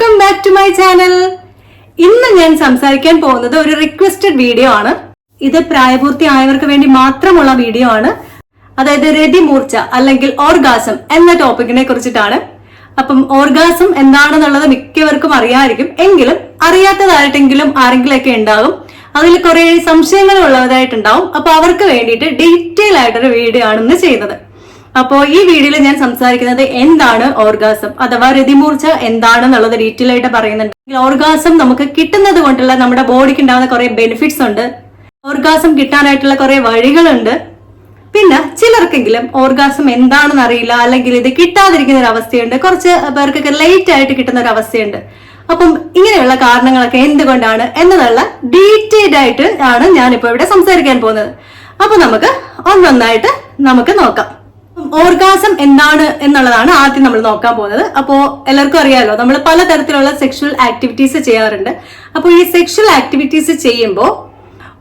Welcome back to my channel ഇന്ന് ഞാൻ സംസാരിക്കാൻ പോകുന്നത് ഒരു റിക്വസ്റ്റഡ് വീഡിയോ ആണ്. ഇത് പ്രായപൂർത്തി ആയവർക്ക് വേണ്ടി മാത്രമുള്ള വീഡിയോ ആണ്. അതായത് രതിമൂർച്ച അല്ലെങ്കിൽ ഓർഗാസം എന്ന ടോപ്പിക്കിനെ കുറിച്ചിട്ടാണ്. അപ്പം ഓർഗാസം എന്താണെന്നുള്ളത് മിക്കവർക്കും അറിയാമായിരിക്കും എങ്കിലും അറിയാത്തതായിട്ടെങ്കിലും ആരെങ്കിലൊക്കെ ഉണ്ടാകും. അതിൽ കുറെ സംശയങ്ങൾ ഉള്ളതായിട്ടുണ്ടാവും അപ്പൊ അവർക്ക് വേണ്ടിയിട്ട് ഡീറ്റെയിൽ ആയിട്ടൊരു വീഡിയോ ആണ് ഇന്ന് ചെയ്യുന്നത് അപ്പോ ഈ വീഡിയോയിൽ ഞാൻ സംസാരിക്കുന്നത് എന്താണ് ഓർഗാസം അഥവാ രതിമൂർച്ച എന്താണെന്നുള്ളത് ഡീറ്റെയിൽ ആയിട്ട് പറയുന്നുണ്ട്. ഓർഗാസം നമുക്ക് കിട്ടുന്നത് കൊണ്ടുള്ള നമ്മുടെ ബോഡിക്ക് ഉണ്ടാകുന്ന കുറെ ബെനിഫിറ്റ്സ് ഉണ്ട്. ഓർഗാസം കിട്ടാനായിട്ടുള്ള കുറെ വഴികളുണ്ട്. പിന്നെ ചിലർക്കെങ്കിലും ഓർഗാസം എന്താണെന്ന് അറിയില്ല അല്ലെങ്കിൽ ഇത് കിട്ടാതിരിക്കുന്ന ഒരു അവസ്ഥയുണ്ട്. കുറച്ച് പേർക്കൊക്കെ ലേറ്റ് ആയിട്ട് കിട്ടുന്ന ഒരു അവസ്ഥയുണ്ട്. അപ്പം ഇങ്ങനെയുള്ള കാരണങ്ങളൊക്കെ എന്തുകൊണ്ടാണ് എന്നതുള്ള ഡീറ്റെയിൽഡ് ആയിട്ട് ആണ് ഞാനിപ്പോ ഇവിടെ സംസാരിക്കാൻ പോകുന്നത്. അപ്പൊ നമുക്ക് ഒന്നൊന്നായിട്ട് നമുക്ക് നോക്കാം. ഓർഗാസം എന്താണ് എന്നുള്ളതാണ് ആദ്യം നമ്മൾ നോക്കാൻ പോകുന്നത്. അപ്പോ എല്ലാവർക്കും അറിയാലോ നമ്മൾ പലതരത്തിലുള്ള സെക്ഷൽ ആക്ടിവിറ്റീസ് ചെയ്യാറുണ്ട്. അപ്പോൾ ഈ സെക്ഷൽ ആക്ടിവിറ്റീസ് ചെയ്യുമ്പോൾ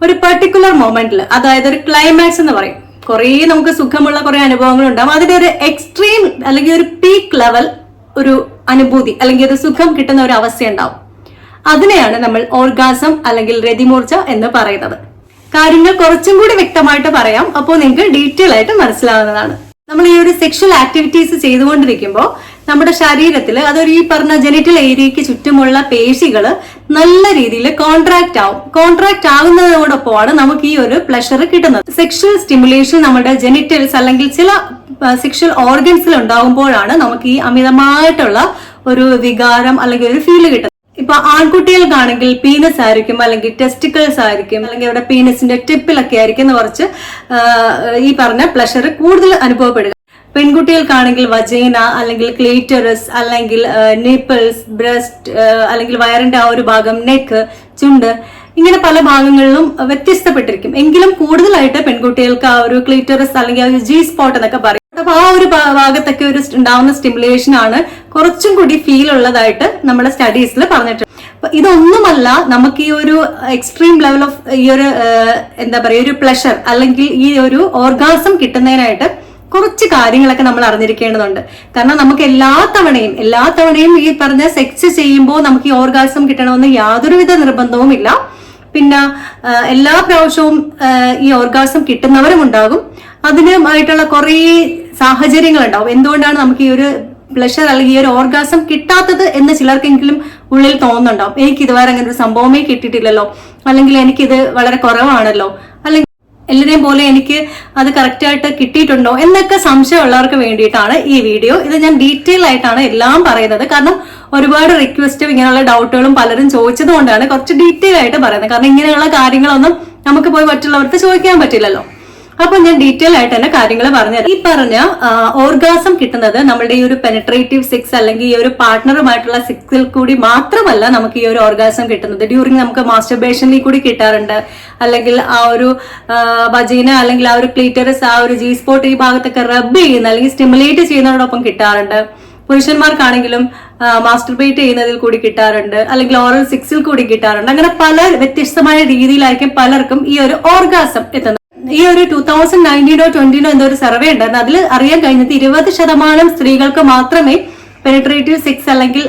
ഒരു പെർട്ടിക്കുലർ മൊമെന്റിൽ അതായത് ഒരു ക്ലൈമാക്സ് എന്ന് പറയും. കുറേ നമുക്ക് സുഖമുള്ള കുറേ അനുഭവങ്ങൾ ഉണ്ടാവും. അതിന്റെ ഒരു എക്സ്ട്രീം അല്ലെങ്കിൽ ഒരു പീക്ക് ലെവൽ ഒരു അനുഭൂതി അല്ലെങ്കിൽ ഒരു സുഖം കിട്ടുന്ന ഒരു അവസ്ഥ ഉണ്ടാവും. അതിനെയാണ് നമ്മൾ ഓർഗാസം അല്ലെങ്കിൽ രതിമൂർച്ച എന്ന് പറയുന്നത്. കാര്യങ്ങൾ കുറച്ചും കൂടി വ്യക്തമായിട്ട് പറയാം. അപ്പോൾ നിങ്ങൾക്ക് ഡീറ്റെയിൽ ആയിട്ട് മനസ്സിലാവുന്നതാണ്. നമ്മൾ ഈ ഒരു സെക്ഷൽ ആക്ടിവിറ്റീസ് ചെയ്തുകൊണ്ടിരിക്കുമ്പോൾ നമ്മുടെ ശരീരത്തിൽ അതൊരു ഈ പറഞ്ഞ ജെനിറ്റൽ ഏരിയയ്ക്ക് ചുറ്റുമുള്ള പേശികൾ നല്ല രീതിയിൽ കോൺട്രാക്ട് ആവും. കോൺട്രാക്ട് ആകുന്നതോടൊപ്പമാണ് നമുക്ക് ഈ ഒരു പ്ലഷർ കിട്ടുന്നത്. സെക്ഷൽ സ്റ്റിമുലേഷൻ നമ്മുടെ ജെനിറ്റൽസ് അല്ലെങ്കിൽ ചില സെക്ഷൽ ഓർഗൻസിൽ ഉണ്ടാകുമ്പോഴാണ് നമുക്ക് ഈ അമിതമായിട്ടുള്ള ഒരു വികാരം അല്ലെങ്കിൽ ഒരു ഫീൽ കിട്ടുന്നത്. ഇപ്പൊ ആൺകുട്ടികൾക്കാണെങ്കിൽ പീനസ് ആയിരിക്കും അല്ലെങ്കിൽ ടെസ്റ്റിക്കിൾസ് ആയിരിക്കും അല്ലെങ്കിൽ അവിടെ പീനസിന്റെ ടിപ്പിലൊക്കെ ആയിരിക്കും എന്ന് കുറച്ച് ഈ പറഞ്ഞ പ്ലഷർ കൂടുതൽ അനുഭവപ്പെടുക. പെൺകുട്ടികൾക്കാണെങ്കിൽ വജൈന അല്ലെങ്കിൽ ക്ലീറ്ററസ് അല്ലെങ്കിൽ നിപ്പിൾസ് ബ്രസ്റ്റ് അല്ലെങ്കിൽ വയറിന്റെ ആ ഒരു ഭാഗം നെക്ക് ചുണ്ട് ഇങ്ങനെ പല ഭാഗങ്ങളിലും വ്യത്യസ്തപ്പെട്ടിരിക്കും. എങ്കിലും കൂടുതലായിട്ട് പെൺകുട്ടികൾക്ക് ആ ഒരു ക്ലീറ്ററസ് അല്ലെങ്കിൽ ആ ഒരു ജി സ്പോട്ട് എന്നൊക്കെ പറയും. അപ്പൊ ആ ഒരു ഭാഗത്തൊക്കെ ഒരു ഉണ്ടാവുന്ന സ്റ്റിമുലേഷൻ ആണ് കുറച്ചും കൂടി ഫീൽ ഉള്ളതായിട്ട് നമ്മുടെ സ്റ്റഡീസിൽ പറഞ്ഞിട്ടുണ്ട്. അപ്പൊ ഇതൊന്നുമല്ല നമുക്ക് ഈ ഒരു എക്സ്ട്രീം ലെവൽ ഓഫ് ഈ ഒരു എന്താ പറയുക ഒരു പ്ലഷർ അല്ലെങ്കിൽ ഈ ഒരു ഓർഗാസം കിട്ടുന്നതിനായിട്ട് കുറച്ച് കാര്യങ്ങളൊക്കെ നമ്മൾ അറിഞ്ഞിരിക്കേണ്ടതുണ്ട്. കാരണം നമുക്ക് എല്ലാ തവണയും എല്ലാ തവണയും ഈ പറഞ്ഞ സെക്സ് ചെയ്യുമ്പോൾ നമുക്ക് ഈ ഓർഗാസം കിട്ടണമെന്ന് യാതൊരുവിധ നിർബന്ധവും ഇല്ല. പിന്നെ എല്ലാ പ്രാവശ്യവും ഈ ഓർഗാസം കിട്ടുന്നവരും ഉണ്ടാകും. അതിനുമായിട്ടുള്ള കുറേ സാഹചര്യങ്ങൾ ഉണ്ടാവും എന്തുകൊണ്ടാണ് നമുക്ക് ഈ ഒരു പ്ലഷർ അല്ലെങ്കിൽ ഈ ഒരു ഓർഗാസം കിട്ടാത്തത് എന്ന് ചിലർക്കെങ്കിലും ഉള്ളിൽ തോന്നുന്നുണ്ടാവും. എനിക്ക് ഇതുവരെ അങ്ങനെ ഒരു സംഭവമേ കിട്ടിയിട്ടില്ലല്ലോ. അല്ലെങ്കിൽ എനിക്കിത് വളരെ കുറവാണല്ലോ. അല്ലെങ്കിൽ എല്ലാരെയും പോലെ എനിക്ക് അത് കറക്റ്റ് ആയിട്ട് കിട്ടിയിട്ടുണ്ടോ എന്നൊക്കെ സംശയമുള്ളവർക്ക് വേണ്ടിയിട്ടാണ് ഈ വീഡിയോ ഇത് ഞാൻ ഡീറ്റെയിൽ ആയിട്ടാണ് എല്ലാം പറയുന്നത്. കാരണം ഒരുപാട് റിക്വസ്റ്റും ഇങ്ങനെയുള്ള ഡൗട്ടുകളും പലരും ചോദിച്ചത് കൊണ്ടാണ് കുറച്ച് ഡീറ്റെയിൽ ആയിട്ട് പറയുന്നത്. കാരണം ഇങ്ങനെയുള്ള കാര്യങ്ങളൊന്നും നമുക്ക് പോയി മറ്റുള്ളവർക്ക് ചോദിക്കാൻ പറ്റില്ലല്ലോ. അപ്പൊ ഞാൻ ഡീറ്റെയിൽ ആയിട്ട് തന്നെ കാര്യങ്ങൾ പറഞ്ഞുതരാം. ഈ പറഞ്ഞ ഓർഗാസം കിട്ടുന്നത് നമ്മുടെ ഈ ഒരു പെനട്രേറ്റീവ് സെക്സ് അല്ലെങ്കിൽ ഈ ഒരു പാർട്ട്ണറുമായിട്ടുള്ള സെക്സിൽ കൂടി മാത്രമല്ല നമുക്ക് ഈ ഒരു ഓർഗാസം കിട്ടുന്നത്. ഡ്യൂറിങ് നമുക്ക് മാസ്റ്റർബേഷനിൽ കൂടി കിട്ടാറുണ്ട്. അല്ലെങ്കിൽ ആ ഒരു വജീന അല്ലെങ്കിൽ ആ ഒരു ക്ലീറ്ററസ് ആ ഒരു ജി സ്പോട്ട് ഈ ഭാഗത്തൊക്കെ റബ്ബ് ചെയ്യുന്ന അല്ലെങ്കിൽ സ്റ്റിമുലേറ്റ് ചെയ്യുന്നതോടൊപ്പം കിട്ടാറുണ്ട്. പുരുഷന്മാർക്കാണെങ്കിലും മാസ്റ്റർബേറ്റ് ചെയ്യുന്നതിൽ കൂടി കിട്ടാറുണ്ട്. അല്ലെങ്കിൽ ഓറൽ സിക്സിൽ കൂടി കിട്ടാറുണ്ട്. അങ്ങനെ പല വ്യത്യസ്തമായ രീതിയിലായിരിക്കും പലർക്കും ഈ ഒരു ഓർഗാസം എത്തുന്നത്. ഈ ഒരു ടൂ തൗസൻഡ് നയന്റീനോ ട്വന്റിനോ എന്തോ ഒരു സർവേ ഉണ്ടായിരുന്നു. അതിൽ അറിയാൻ കഴിഞ്ഞത് ഇരുപത് ശതമാനം സ്ത്രീകൾക്ക് മാത്രമേ പെനിട്രേറ്റീവ് സെക്സ് അല്ലെങ്കിൽ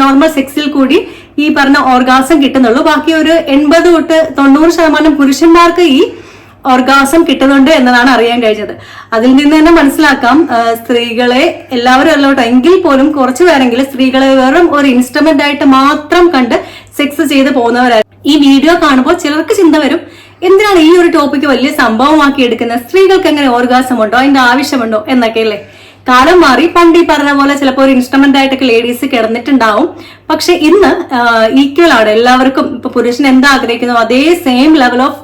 നോർമൽ സെക്സിൽ കൂടി ഈ പറഞ്ഞ ഓർഗാസം കിട്ടുന്നുള്ളൂ. ബാക്കി ഒരു എൺപത് തൊട്ട് തൊണ്ണൂറ് ശതമാനം പുരുഷന്മാർക്ക് ഈ ഓർഗാസം കിട്ടുന്നുണ്ട് എന്നതാണ് അറിയാൻ കഴിഞ്ഞത്. അതിൽ നിന്ന് തന്നെ മനസ്സിലാക്കാം സ്ത്രീകളെ എല്ലാവരും അല്ലോട്ടോ എങ്കിൽ പോലും കുറച്ചു പേരെങ്കിലും സ്ത്രീകളെ വെറും ഒരു ഇൻസ്ട്രുമെന്റ് ആയിട്ട് മാത്രം കണ്ട് സെക്സ് ചെയ്ത് പോകുന്നവരായിരുന്നു ഈ വീഡിയോ കാണുമ്പോൾ ചിലർക്ക് ചിന്ത വരും എന്തിനാണ് ഈ ഒരു ടോപ്പിക്ക് വലിയ സംഭവമാക്കി എടുക്കുന്നത് സ്ത്രീകൾക്ക് എങ്ങനെ ഓർഗാസം ഉണ്ടോ അതിന്റെ ആവശ്യമുണ്ടോ? എന്നൊക്കെ അല്ലേ? കാലം മാറി. പണ്ട് ഈ പറഞ്ഞ പോലെ ചിലപ്പോൾ ഒരു ഇൻസ്ട്രുമെന്റ് ആയിട്ടൊക്കെ ലേഡീസ് കിടന്നിട്ടുണ്ടാവും. പക്ഷെ ഇന്ന് ഈക്വൽ ആണ്. എല്ലാവർക്കും ഇപ്പൊ പുരുഷൻ എന്താ ആഗ്രഹിക്കുന്നു അതേ സെയിം ലെവൽ ഓഫ്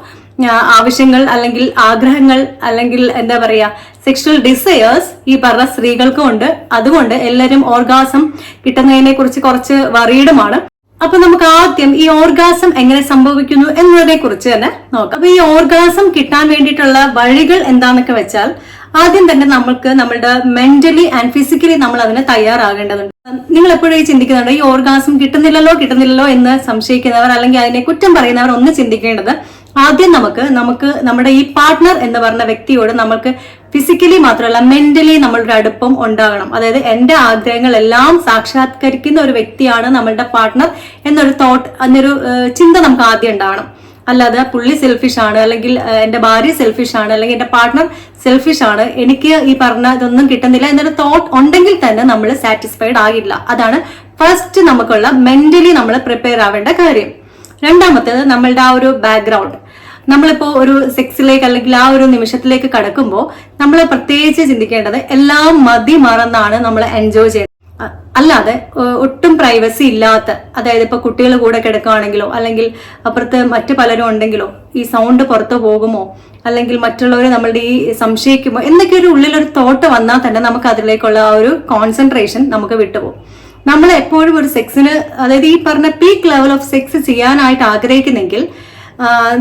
ആവശ്യങ്ങൾ അല്ലെങ്കിൽ ആഗ്രഹങ്ങൾ അല്ലെങ്കിൽ എന്താ പറയാ സെക്ഷൽ ഡിസയേഴ്സ് ഈ പറഞ്ഞ സ്ത്രീകൾക്കും ഉണ്ട്. അതുകൊണ്ട് എല്ലാവരും ഓർഗാസം കിട്ടുന്നതിനെ കുറിച്ച് കുറച്ച് വറീഡുമാണ് അപ്പൊ നമുക്ക് ആദ്യം ഈ ഓർഗാസം എങ്ങനെ സംഭവിക്കുന്നു എന്നതിനെ കുറിച്ച് തന്നെ നോക്കാം. അപ്പൊ ഈ ഓർഗാസം കിട്ടാൻ വേണ്ടിയിട്ടുള്ള വഴികൾ എന്താണെന്നൊക്കെ വെച്ചാൽ ആദ്യം തന്നെ നമ്മൾക്ക് നമ്മുടെ മെന്റലി ആൻഡ് ഫിസിക്കലി നമ്മൾ അതിന് തയ്യാറാകേണ്ടതുണ്ട്. നിങ്ങൾ എപ്പോഴും ഈ ചിന്തിക്കുന്നുണ്ട് ഈ ഓർഗാസം കിട്ടുന്നില്ലല്ലോ കിട്ടുന്നില്ലല്ലോ എന്ന് സംശയിക്കുന്നവർ അല്ലെങ്കിൽ അതിനെ കുറ്റം പറയുന്നവർ ഒന്ന് ചിന്തിക്കേണ്ടത് ആദ്യം നമുക്ക് നമുക്ക് നമ്മുടെ ഈ പാർട്ട്ണർ എന്ന് പറഞ്ഞ വ്യക്തിയോട് നമുക്ക് ഫിസിക്കലി മാത്രമല്ല മെന്റലി നമ്മളൊരു അടുപ്പം ഉണ്ടാകണം. അതായത് എന്റെ ആഗ്രഹങ്ങളെല്ലാം സാക്ഷാത്കരിക്കുന്ന ഒരു വ്യക്തിയാണ് നമ്മളുടെ പാർട്ട്ണർ എന്നൊരു തോട്ട് എന്നൊരു ചിന്ത നമുക്ക് ആദ്യം ഉണ്ടാവണം അല്ലാതെ പുള്ളി സെൽഫിഷ് ആണ് അല്ലെങ്കിൽ എന്റെ ഭാര്യ സെൽഫിഷ് ആണ് അല്ലെങ്കിൽ എന്റെ പാർട്ട്ണർ സെൽഫിഷ് ആണ് എനിക്ക് ഈ പറഞ്ഞ ഇതൊന്നും കിട്ടുന്നില്ല എന്നൊരു തോട്ട് ഉണ്ടെങ്കിൽ തന്നെ നമ്മൾ സാറ്റിസ്ഫൈഡ് ആകില്ല. അതാണ് ഫസ്റ്റ് നമുക്കുള്ള മെന്റലി നമ്മൾ പ്രിപ്പയർ ആവേണ്ട കാര്യം. രണ്ടാമത്തേത് നമ്മളുടെ ആ ഒരു ബാക്ക്ഗ്രൗണ്ട് നമ്മളിപ്പോ ഒരു സെക്സിലേക്ക് അല്ലെങ്കിൽ ആ ഒരു നിമിഷത്തിലേക്ക് കടക്കുമ്പോൾ നമ്മൾ പ്രത്യേകിച്ച് ചിന്തിക്കേണ്ടത് എല്ലാം മതി മറന്നാണ് നമ്മൾ എൻജോയ് ചെയ്യുന്നത് അല്ലാതെ ഒട്ടും പ്രൈവസി ഇല്ലാത്ത അതായത് ഇപ്പൊ കുട്ടികൾ കൂടെ കിടക്കുകയാണെങ്കിലോ അല്ലെങ്കിൽ അപ്പുറത്ത് മറ്റു പലരും ഉണ്ടെങ്കിലോ ഈ സൗണ്ട് പുറത്തു പോകുമോ അല്ലെങ്കിൽ മറ്റുള്ളവർ നമ്മളുടെ ഈ സംശയിക്കുമോ എന്നൊക്കെ ഒരു ഉള്ളിലൊരു തോട്ട് വന്നാൽ തന്നെ നമുക്ക് അതിലേക്കുള്ള ആ ഒരു കോൺസെൻട്രേഷൻ നമുക്ക് വിട്ടുപോകും. നമ്മൾ എപ്പോഴും ഒരു സെക്സിന് അതായത് ഈ പറഞ്ഞ പീക്ക് ലെവൽ ഓഫ് സെക്സ് ചെയ്യാനായിട്ട് ആഗ്രഹിക്കുന്നെങ്കിൽ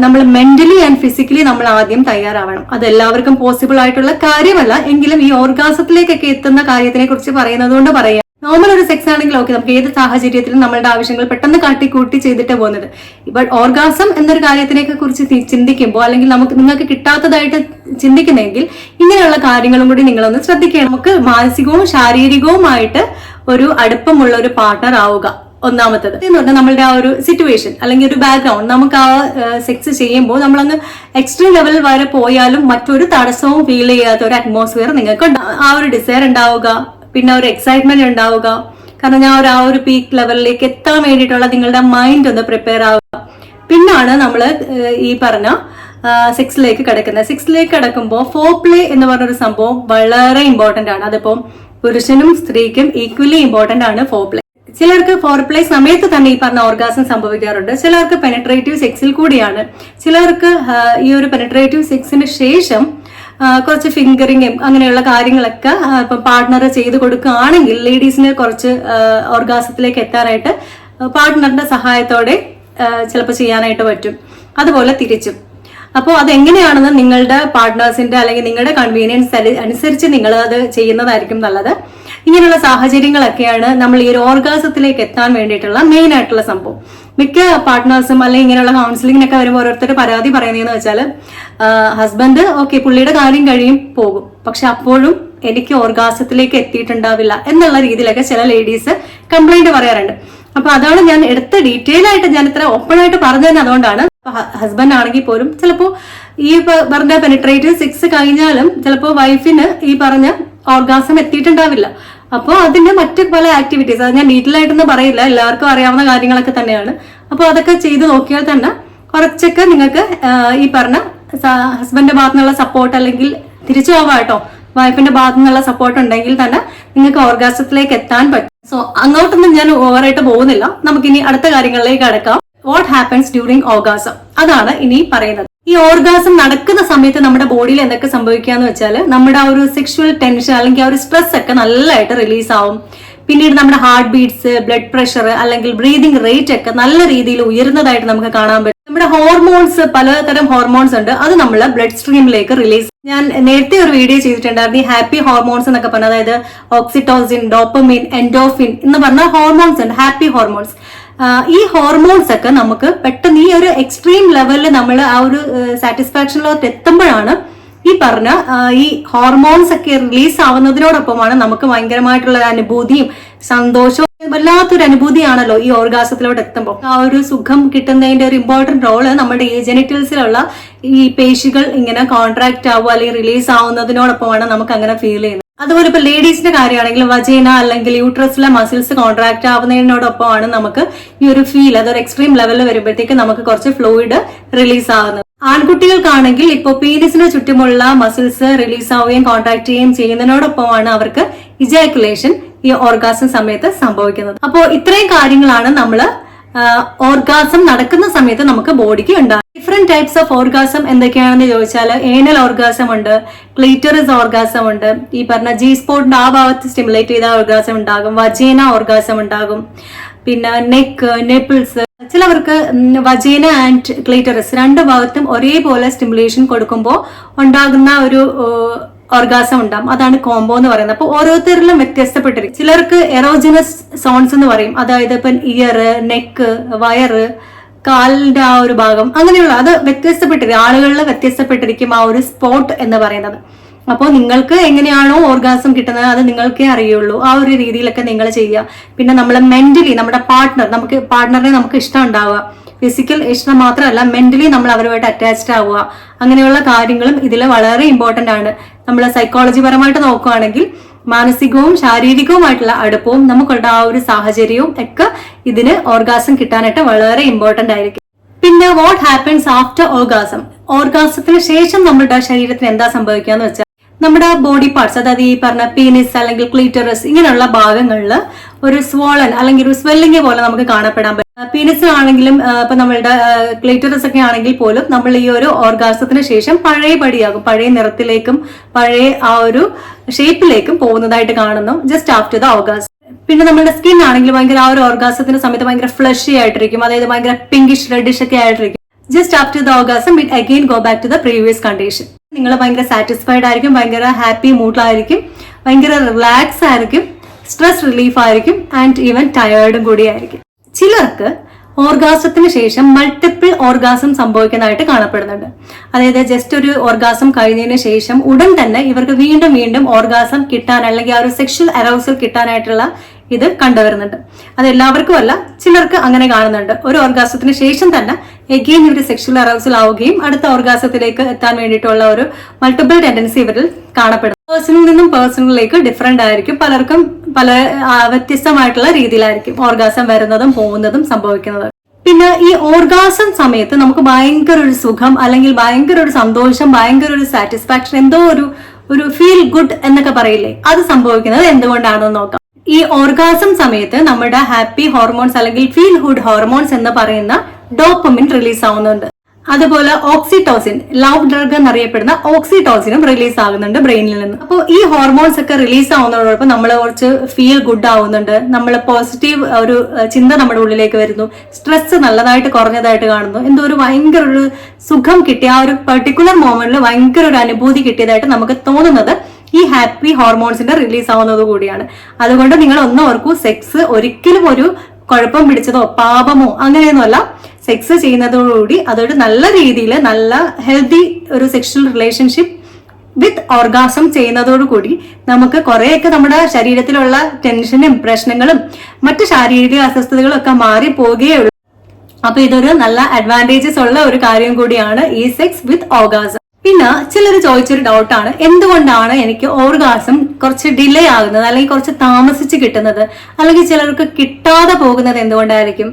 നമ്മൾ മെന്റലി ആൻഡ് ഫിസിക്കലി നമ്മൾ ആദ്യം തയ്യാറാവണം. അത് എല്ലാവർക്കും പോസിബിൾ ആയിട്ടുള്ള കാര്യമല്ല. എങ്കിലും ഈ ഓർഗാസത്തിലേക്കൊക്കെ എത്തുന്ന കാര്യത്തിനെ കുറിച്ച് പറയുന്നത് കൊണ്ട് പറയാം. നോർമൽ ഒരു സെക്സ് ആണെങ്കിൽ ഓക്കെ നമുക്ക് ഏത് സാഹചര്യത്തിലും നമ്മളുടെ ആവശ്യങ്ങൾ പെട്ടെന്ന് കാട്ടിക്കൂട്ടി ചെയ്തിട്ട് പോകുന്നത്. ബട്ട് ഓർഗാസം എന്നൊരു കാര്യത്തിനെയൊക്കെ കുറിച്ച് ചിന്തിക്കുമ്പോൾ അല്ലെങ്കിൽ നമുക്ക് നിങ്ങൾക്ക് കിട്ടാത്തതായിട്ട് ചിന്തിക്കുന്നെങ്കിൽ ഇങ്ങനെയുള്ള കാര്യങ്ങളും കൂടി നിങ്ങളൊന്ന് ശ്രദ്ധിക്കണം. നമുക്ക് മാനസികവും ശാരീരികവുമായിട്ട് ഒരു അടുപ്പമുള്ള ഒരു പാർട്ണർ ആവുക. ഒന്നാമത്തത്. എന്ന് പറഞ്ഞാൽ നമ്മളുടെ ആ ഒരു സിറ്റുവേഷൻ അല്ലെങ്കിൽ ഒരു ബാക്ക്ഗ്രൗണ്ട് നമുക്ക് ആ സെക്സ് ചെയ്യുമ്പോൾ നമ്മളങ്ങ് എക്സ്ട്രീം ലെവൽ വരെ പോയാലും മറ്റൊരു തടസ്സവും ഫീൽ ചെയ്യാത്ത ഒരു അറ്റ്മോസ്ഫിയർ നിങ്ങൾക്ക് ആ ഒരു ഡിസയർ ഉണ്ടാവുക പിന്നെ ഒരു എക്സൈറ്റ്മെന്റ് ഉണ്ടാവുക. കാരണം ഞാൻ ഒരു ആ ഒരു പീക്ക് ലെവലിലേക്ക് എത്താൻ വേണ്ടിയിട്ടുള്ള നിങ്ങളുടെ മൈൻഡ് ഒന്ന് പ്രിപ്പയർ ആവുക. പിന്നാണ് നമ്മൾ ഈ പറഞ്ഞ സിക്സിലേക്ക് കിടക്കുന്നത്. സിക്സിലേക്ക് കിടക്കുമ്പോൾ ഫോർ പ്ലേ എന്ന് പറഞ്ഞൊരു സംഭവം വളരെ ഇമ്പോർട്ടന്റ് ആണ്. അതിപ്പോൾ പുരുഷനും സ്ത്രീക്കും ഈക്വലി ഇമ്പോർട്ടന്റ് ആണ് ഫോർ പ്ലേ ചിലർക്ക് ഫോർ പ്ലേ സമയത്ത് തന്നെ ഈ പറഞ്ഞ ഓർഗാസം സംഭവിക്കാറുണ്ട്. ചിലർക്ക് പെനട്രേറ്റീവ് സെക്സിൽ കൂടിയാണ്. ചിലർക്ക് ഈ ഒരു പെനട്രേറ്റീവ് സെക്സിന് ശേഷം കുറച്ച് ഫിംഗറിങ്ങും അങ്ങനെയുള്ള കാര്യങ്ങളൊക്കെ ഇപ്പം പാർട്ട്ണർ ചെയ്ത് കൊടുക്കുകയാണെങ്കിൽ ലേഡീസിന് കുറച്ച് ഓർഗാസത്തിലേക്ക് എത്താനായിട്ട് പാർട്ട്ണറിന്റെ സഹായത്തോടെ ചിലപ്പോൾ ചെയ്യാനായിട്ട് പറ്റും. അതുപോലെ തിരിച്ചും. അപ്പോൾ അതെങ്ങനെയാണെന്ന് നിങ്ങളുടെ പാർട്ട്നേഴ്സിന്റെ അല്ലെങ്കിൽ നിങ്ങളുടെ കൺവീനിയൻസ് അനുസരിച്ച് നിങ്ങൾ അത് ചെയ്യുന്നതായിരിക്കും നല്ലത്. ഇങ്ങനെയുള്ള സാഹചര്യങ്ങളൊക്കെയാണ് നമ്മൾ ഈ ഒരു ഓർഗാസത്തിലേക്ക് എത്താൻ വേണ്ടിയിട്ടുള്ള മെയിൻ ആയിട്ടുള്ള സംഭവം. മിക്ക പാർട്ട്നേഴ്സും അല്ലെങ്കിൽ ഇങ്ങനെയുള്ള കൗൺസിലിങ്ങിനൊക്കെ വരുമ്പോൾ ഓരോരുത്തർ പരാതി പറയുന്നതെന്ന് വെച്ചാൽ ഹസ്ബൻഡ് ഓക്കെ പുള്ളിയുടെ കാര്യം കഴിയും പോകും. പക്ഷെ അപ്പോഴും എനിക്ക് ഓർഗാസത്തിലേക്ക് എത്തിയിട്ടുണ്ടാവില്ല എന്നുള്ള രീതിയിലൊക്കെ ചില ലേഡീസ് കംപ്ലൈന്റ് പറയാറുണ്ട്. അപ്പൊ അതാണ് ഞാൻ എടുത്ത ഡീറ്റെയിൽ ആയിട്ട് ഞാൻ ഇത്ര ഓപ്പൺ ആയിട്ട് പറഞ്ഞു തന്നെ അതുകൊണ്ടാണ് ഹസ്ബൻഡ് ആണെങ്കിൽ പോലും ചിലപ്പോൾ ഈ പറഞ്ഞ പെനിട്രേറ്റ് സിക്സ് കഴിഞ്ഞാലും ചിലപ്പോൾ വൈഫിന് ഈ പറഞ്ഞ ഓർഗാസം എത്തിയിട്ടുണ്ടാവില്ല. അപ്പോൾ അതിന്റെ മറ്റു പല ആക്ടിവിറ്റീസ് അത് ഞാൻ ഡീറ്റെയിൽ പറയില്ല എല്ലാവർക്കും അറിയാവുന്ന കാര്യങ്ങളൊക്കെ തന്നെയാണ്. അപ്പോൾ അതൊക്കെ ചെയ്ത് നോക്കിയാൽ തന്നെ കുറച്ചൊക്കെ നിങ്ങൾക്ക് ഈ പറഞ്ഞ ഹസ്ബൻഡിന്റെ ഭാഗത്തു നിന്നുള്ള സപ്പോർട്ട് അല്ലെങ്കിൽ തിരിച്ചു പോവാട്ടോ വൈഫിന്റെ ഭാഗത്തു നിന്നുള്ള സപ്പോർട്ട് ഉണ്ടെങ്കിൽ തന്നെ നിങ്ങൾക്ക് ഓർഗാസത്തിലേക്ക് എത്താൻ പറ്റും. സോ അങ്ങോട്ടൊന്നും ഞാൻ ഓവറായിട്ട് പോകുന്നില്ല. നമുക്കിനി അടുത്ത കാര്യങ്ങളിലേക്ക് കടക്കാം. വാട്ട് ഹാപ്പൻസ് ഡ്യൂറിങ് ഓർഗാസം അതാണ് ഇനി പറയുന്നത്. ഈ ഓർഗാസം നടക്കുന്ന സമയത്ത് നമ്മുടെ ബോഡിയിൽ എന്തൊക്കെ സംഭവിക്കാന്ന് വെച്ചാൽ നമ്മുടെ ആ ഒരു സെക്ഷുവൽ ടെൻഷൻ അല്ലെങ്കിൽ ആ ഒരു സ്ട്രെസ് ഒക്കെ നല്ലതായിട്ട് റിലീസ് ആവും. പിന്നീട് നമ്മുടെ ഹാർട്ട് ബീറ്റ്സ് ബ്ലഡ് പ്രഷർ അല്ലെങ്കിൽ ബ്രീതിങ് റേറ്റ് ഒക്കെ നല്ല രീതിയിൽ ഉയരുന്നതായിട്ട് നമുക്ക് കാണാൻ പറ്റും. നമ്മുടെ ഹോർമോൺസ് പലതരം ഹോർമോൺസ് ഉണ്ട്. അത് നമ്മൾ ബ്ലഡ് സ്ട്രീമിലേക്ക് റിലീസ് ഞാൻ നേരത്തെ ഒരു വീഡിയോ ചെയ്തിട്ടുണ്ടായിരുന്നു. ഈ ഹാപ്പി ഹോർമോൺസ് എന്നൊക്കെ പറഞ്ഞ അതായത് ഓക്സിറ്റോസിൻ ഡോപ്പമിൻ എൻഡോഫിൻ എന്ന് പറഞ്ഞ ഹോർമോൺസ് ഉണ്ട്. ഹാപ്പി ഹോർമോൺസ് ഈ ഹോർമോൺസ് ഒക്കെ നമുക്ക് പെട്ടെന്ന് ഈ ഒരു എക്സ്ട്രീം ലെവലിൽ നമ്മൾ ആ ഒരു സാറ്റിസ്ഫാക്ഷനിലോട്ട് എത്തുമ്പോഴാണ് ഈ പറഞ്ഞ ഈ ഹോർമോൺസ് ഒക്കെ റിലീസ് ആവുന്നതിനോടൊപ്പമാണ് നമുക്ക് ഭയങ്കരമായിട്ടുള്ള അനുഭൂതിയും സന്തോഷവും വല്ലാത്തൊരു അനുഭൂതിയാണല്ലോ ഈ ഓർഗാസത്തിലോട്ട് എത്തുമ്പോൾ ആ ഒരു സുഖം കിട്ടുന്നതിന്റെ ഒരു ഇമ്പോർട്ടന്റ് റോൾ നമ്മുടെ ഈ ജെനിറ്റൽസിലുള്ള ഈ പേശികൾ ഇങ്ങനെ കോൺട്രാക്ട് ആവുക അല്ലെങ്കിൽ റിലീസ് ആവുന്നതിനോടൊപ്പമാണ് നമുക്ക് അങ്ങനെ ഫീൽ ചെയ്യുന്നത്. അതുപോലെ ഇപ്പൊ ലേഡീസിന്റെ കാര്യമാണെങ്കിൽ വജേന അല്ലെങ്കിൽ യൂട്രസിലെ മസിൽസ് കോൺട്രാക്ട് ആവുന്നതിനോടൊപ്പമാണ് നമുക്ക് ഈ ഒരു ഫീൽ അതൊരു എക്സ്ട്രീം ലെവലിൽ വരുമ്പോഴത്തേക്ക് നമുക്ക് കുറച്ച് ഫ്ലൂയിഡ് റിലീസ് ആവുന്നത്. ആൺകുട്ടികൾക്കാണെങ്കിൽ ഇപ്പോൾ പീനിസിന് ചുറ്റുമുള്ള മസിൽസ് റിലീസ് ആവുകയും കോൺട്രാക്ട് ചെയ്യുകയും ചെയ്യുന്നതിനോടൊപ്പമാണ് അവർക്ക് ഇജാക്കുലേഷൻ ഈ ഓർഗാസം സമയത്ത് സംഭവിക്കുന്നത്. അപ്പോൾ ഇത്രയും കാര്യങ്ങളാണ് നമ്മൾ ഓർഗാസം നടക്കുന്ന സമയത്ത് നമുക്ക് ബോഡിക്ക് ഉണ്ടാകും ഡിഫറെന്റ് ടൈപ്സ് ഓഫ് ഓർഗാസം എന്തൊക്കെയാണെന്ന് ചോദിച്ചാൽ ഏനൽ ഓർഗാസം ഉണ്ട് ക്ലീറ്ററിസ് ഓർഗാസം ഉണ്ട്. ഈ പറഞ്ഞ ജി സ്പോട്ടിന്റെ ആ ഭാഗത്ത് സ്റ്റിമുലേറ്റ് ചെയ്ത ഓർഗാസം ഉണ്ടാകും വജേന ഓർഗാസം ഉണ്ടാകും. പിന്നെ നെക്ക് നെപ്പിൾസ് ചിലവർക്ക് വജേന ആൻഡ് ക്ലീറ്ററിസ് രണ്ട് ഭാഗത്തും ഒരേപോലെ സ്റ്റിമുലേഷൻ കൊടുക്കുമ്പോൾ ഉണ്ടാകുന്ന ഒരു ഓർഗാസം ഉണ്ടാകും അതാണ് കോംബോ എന്ന് പറയുന്നത്. അപ്പോൾ ഓരോരുത്തരിലും വ്യത്യസ്തപ്പെട്ടിരിക്കും. ചിലർക്ക് എറോജിനസ് സോൺസ് എന്ന് പറയും. അതായത് ഇപ്പം ഇയർ നെക്ക് വയറ് കാലിന്റെ ആ ഒരു ഭാഗം. അങ്ങനെയുള്ള അത് വ്യത്യസ്തപ്പെട്ടിരിക്കും. ആളുകളിൽ വ്യത്യസ്തപ്പെട്ടിരിക്കും ആ ഒരു സ്പോട്ട് എന്ന് പറയുന്നത്. അപ്പോൾ നിങ്ങൾക്ക് എങ്ങനെയാണോ ഓർഗാസം കിട്ടുന്നത് അത് നിങ്ങൾക്കേ അറിയുള്ളൂ. ആ ഒരു രീതിയിലൊക്കെ നിങ്ങൾ ചെയ്യുക. പിന്നെ നമ്മൾ മെന്റലി നമ്മുടെ പാർട്ട്ണർ നമുക്ക് പാർട്ട്ണറിനെ നമുക്ക് ഇഷ്ടം ഉണ്ടാവുക. ഫിസിക്കൽ ഇഷ്ടം മാത്രമല്ല മെന്റലി നമ്മൾ അവരുമായിട്ട് അറ്റാച്ച്ഡ് ആവുക. അങ്ങനെയുള്ള കാര്യങ്ങളും ഇതിൽ വളരെ ഇമ്പോർട്ടന്റ് ആണ്. നമ്മൾ സൈക്കോളജി പരമായിട്ട് നോക്കുകയാണെങ്കിൽ മാനസികവും ശാരീരികവുമായിട്ടുള്ള അടുപ്പവും നമുക്കുള്ള ആ ഒരു സാഹചര്യവും ഒക്കെ ഇതിന് ഓർഗാസം കിട്ടാനായിട്ട് വളരെ ഇമ്പോർട്ടന്റ് ആയിരിക്കും. പിന്നെ വാട്ട് ഹാപ്പൻസ് ആഫ്റ്റർ ഓർഗാസം ഓർഗാസത്തിന് ശേഷം നമ്മുടെ ശരീരത്തിന് എന്താ സംഭവിക്കുക എന്ന് വെച്ചാൽ നമ്മുടെ ബോഡി പാർട്സ് അതായത് ഈ പറഞ്ഞ പീനിസ് അല്ലെങ്കിൽ ക്ലീറ്ററസ് ഇങ്ങനെയുള്ള ഭാഗങ്ങളിൽ ഒരു സ്വോളൻ അല്ലെങ്കിൽ ഒരു സ്വെല്ലിംഗ് പോലെ നമുക്ക് കാണപ്പെടാൻ പീനിസ് ആണെങ്കിലും ഇപ്പൊ നമ്മളുടെ ക്ലേറ്ററസ് ഒക്കെ ആണെങ്കിൽ പോലും നമ്മൾ ഈ ഒരു ഓർഗാസത്തിന് ശേഷം പഴയ പടിയാകും പഴയ നിറത്തിലേക്കും പഴയ ആ ഒരു ഷേപ്പിലേക്കും പോകുന്നതായിട്ട് കാണുന്നു ജസ്റ്റ് ആഫ്റ്റർ ദ ഓർഗാസ് പിന്നെ നമ്മുടെ സ്കിൻ ആണെങ്കിൽ ഭയങ്കര ആ ഒരു ഓർഗാസത്തിന്റെ സമയത്ത് ഭയങ്കര ഫ്ലഷി ആയിട്ടിരിക്കും അതായത് ഭയങ്കര പിങ്കിഷ് റെഡിഷ് ഒക്കെ ആയിട്ടിരിക്കും. Just after the orgasm it again go back to the previous condition നിങ്ങൾ ഭയങ്കര സാറ്റിസ്ഫൈഡ് ആയിരിക്കും ഭയങ്കര ഹാപ്പി മൂഡിലായിരിക്കും ഭയങ്കര റിലാക്സ് ആയിരിക്കും സ്ട്രെസ് റിലീഫ് ആയിരിക്കും ആൻഡ് ഈവൻ ടയേർഡും കൂടി ആയിരിക്കും. ചിലർക്ക് ഓർഗാസത്തിന് ശേഷം മൾട്ടിപ്പിൾ ഓർഗാസം സംഭവിക്കുന്നതായിട്ട് കാണപ്പെടുന്നുണ്ട്. അതായത് ജസ്റ്റ് ഒരു ഓർഗാസം കഴിഞ്ഞതിന് ശേഷം ഉടൻ തന്നെ ഇവർക്ക് വീണ്ടും വീണ്ടും ഓർഗാസം കിട്ടാൻ അല്ലെങ്കിൽ ആ ഒരു സെക്ഷൽ അറൗസൽ കിട്ടാനായിട്ടുള്ള ഇത് കണ്ടുവരുന്നുണ്ട്. അത് എല്ലാവർക്കും അല്ല ചിലർക്ക് അങ്ങനെ കാണുന്നുണ്ട്. ഒരു ഓർഗാസത്തിന് ശേഷം തന്നെ എഗെയിൻ ഇവർ സെക്ഷൽ അറൗസൽ ആവുകയും അടുത്ത ഓർഗാസത്തിലേക്ക് എത്താൻ വേണ്ടിയിട്ടുള്ള ഒരു മൾട്ടിപ്പിൾ ടെൻഡൻസി ഇവരിൽ കാണപ്പെടുന്നു പേഴ്സണിൽ നിന്നും പേഴ്സണിലേക്ക് ഡിഫറെന്റ് ആയിരിക്കും. പലർക്കും പല വ്യത്യസ്തമായിട്ടുള്ള രീതിയിലായിരിക്കും ഓർഗാസം വരുന്നതും പോകുന്നതും സംഭവിക്കുന്നത്. പിന്നെ ഈ ഓർഗാസം സമയത്ത് നമുക്ക് ഭയങ്കര ഒരു സുഖം അല്ലെങ്കിൽ ഭയങ്കര ഒരു സന്തോഷം ഭയങ്കര ഒരു സാറ്റിസ്ഫാക്ഷൻ എന്തോ ഒരു ഒരു ഫീൽ ഗുഡ് എന്നൊക്കെ പറയില്ലേ? അത് സംഭവിക്കുന്നത് എന്തുകൊണ്ടാണെന്ന് നോക്കാം. ഈ ഓർഗാസം സമയത്ത് നമ്മുടെ ഹാപ്പി ഹോർമോൺസ് അല്ലെങ്കിൽ ഫീൽ ഗുഡ് ഹോർമോൺസ് എന്ന് പറയുന്ന ഡോപ്പമിൻ റിലീസ് ആവുന്നുണ്ട്. അതുപോലെ ഓക്സിറ്റോസിൻ ലവ് ഡ്രഗ് എന്നറിയപ്പെടുന്ന ഓക്സിറ്റോസിനും റിലീസ് ആകുന്നുണ്ട് ബ്രെയിനിൽ നിന്ന്. അപ്പോൾ ഈ ഹോർമോൺസ് ഒക്കെ റിലീസ് ആവുന്നതോടൊപ്പം നമ്മൾ കുറച്ച് ഫീൽ ഗുഡ് ആവുന്നുണ്ട്. നമ്മൾ പോസിറ്റീവ് ഒരു ചിന്ത നമ്മുടെ ഉള്ളിലേക്ക് വരുന്നു. സ്ട്രെസ് നല്ലതായിട്ട് കുറഞ്ഞതായിട്ട് കാണുന്നു. എന്തോ ഒരു ഭയങ്കര ഒരു സുഖം കിട്ടിയ ആ ഒരു പെർട്ടിക്കുലർ മോമെന്റിൽ ഭയങ്കര ഒരു അനുഭൂതി കിട്ടിയതായിട്ട് നമുക്ക് തോന്നുന്നത് ഈ ഹാപ്പി ഹോർമോൺസിന്റെ റിലീസ് ആവുന്നത് കൂടിയാണ്. അതുകൊണ്ട് നിങ്ങൾ ഒന്ന് ഓർക്കൂ സെക്സ് ഒരിക്കലും ഒരു കുഴപ്പം പിടിച്ചതോ പാപമോ അങ്ങനെയൊന്നുമല്ല. സെക്സ് ചെയ്യുന്നതോടുകൂടി അതൊരു നല്ല രീതിയിൽ നല്ല ഹെൽത്തി ഒരു സെക്ഷൽ റിലേഷൻഷിപ്പ് വിത്ത് ഓർഗാസം ചെയ്യുന്നതോടുകൂടി നമുക്ക് കുറേയൊക്കെ നമ്മുടെ ശരീരത്തിലുള്ള ടെൻഷനും പ്രശ്നങ്ങളും മറ്റ് ശാരീരിക അസ്വസ്ഥതകളും ഒക്കെ മാറി പോവുകയുള്ളൂ അപ്പൊ ഇതൊരു നല്ല അഡ്വാന്റേജസ് ഉള്ള ഒരു കാര്യം കൂടിയാണ് ഈ സെക്സ് വിത്ത് ഓർഗാസം പിന്നെ ചിലർ ചോദിച്ചൊരു ഡൗട്ടാണ് എന്തുകൊണ്ടാണ് എനിക്ക് ഓർഗാസം കുറച്ച് ഡിലേ ആകുന്നത്? അല്ലെങ്കിൽ കുറച്ച് താമസിച്ച് കിട്ടുന്നത്? അല്ലെങ്കിൽ ചിലർക്ക് കിട്ടാതെ പോകുന്നത് എന്തുകൊണ്ടായിരിക്കും?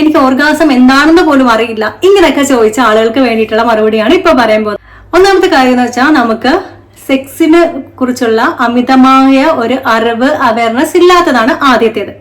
എനിക്ക് ഓർഗാസം എന്താണെന്ന് പോലും അറിയില്ല. ഇങ്ങനെയൊക്കെ ചോദിച്ച ആളുകൾക്ക് വേണ്ടിയിട്ടുള്ള മറുപടിയാണ് ഇപ്പൊ പറയാൻ പോകുന്നത്. ഒന്നാമത്തെ കാര്യം എന്ന് വെച്ചാൽ നമുക്ക് സെക്സിനെ കുറിച്ചുള്ള അമിതമായ ഒരു അറിവ് അവയർനെസ് ഇല്ലാത്തതാണ് ആദ്യത്തേത്.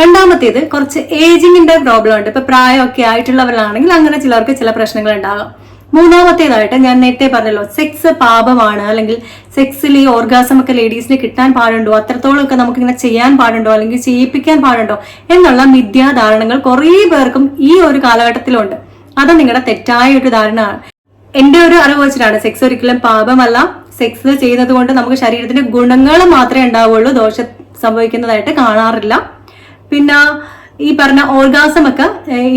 രണ്ടാമത്തേത് കുറച്ച് ഏജിങ്ങിന്റെ പ്രോബ്ലം ഉണ്ട്. ഇപ്പൊ പ്രായമൊക്കെ ആയിട്ടുള്ളവരാണെങ്കിൽ അങ്ങനെ ചിലർക്ക് ചില പ്രശ്നങ്ങൾ ഉണ്ടാകാം. മൂന്നാമത്തേതായിട്ട് ഞാൻ നേരത്തെ പറഞ്ഞല്ലോ സെക്സ് പാപമാണ് അല്ലെങ്കിൽ സെക്സിൽ ഈ ഓർഗാസം ഒക്കെ ലേഡീസിന് കിട്ടാൻ പാടുണ്ടോ അത്രത്തോളം ഒക്കെ നമുക്ക് ഇങ്ങനെ ചെയ്യാൻ പാടുണ്ടോ അല്ലെങ്കിൽ ചെയ്യിപ്പിക്കാൻ പാടുണ്ടോ എന്നുള്ള മിഥ്യാധാരണകൾ കുറേ പേർക്കും ഈ ഒരു കാലഘട്ടത്തിലുണ്ട്. അത് നിങ്ങളുടെ തെറ്റായ ഒരു ധാരണയാണ് എന്റെ ഒരു അറിവ് വെച്ചിട്ടാണ് സെക്സ് ഒരിക്കലും പാപമല്ല. സെക്സ് ചെയ്യുന്നത് കൊണ്ട് നമുക്ക് ശരീരത്തിന്റെ ഗുണങ്ങൾ മാത്രമേ ഉണ്ടാവുള്ളൂ. ദോഷം സംഭവിക്കുന്നതായിട്ട് കാണാറില്ല. പിന്നെ ഈ പറഞ്ഞ ഓർഗാസം ഒക്കെ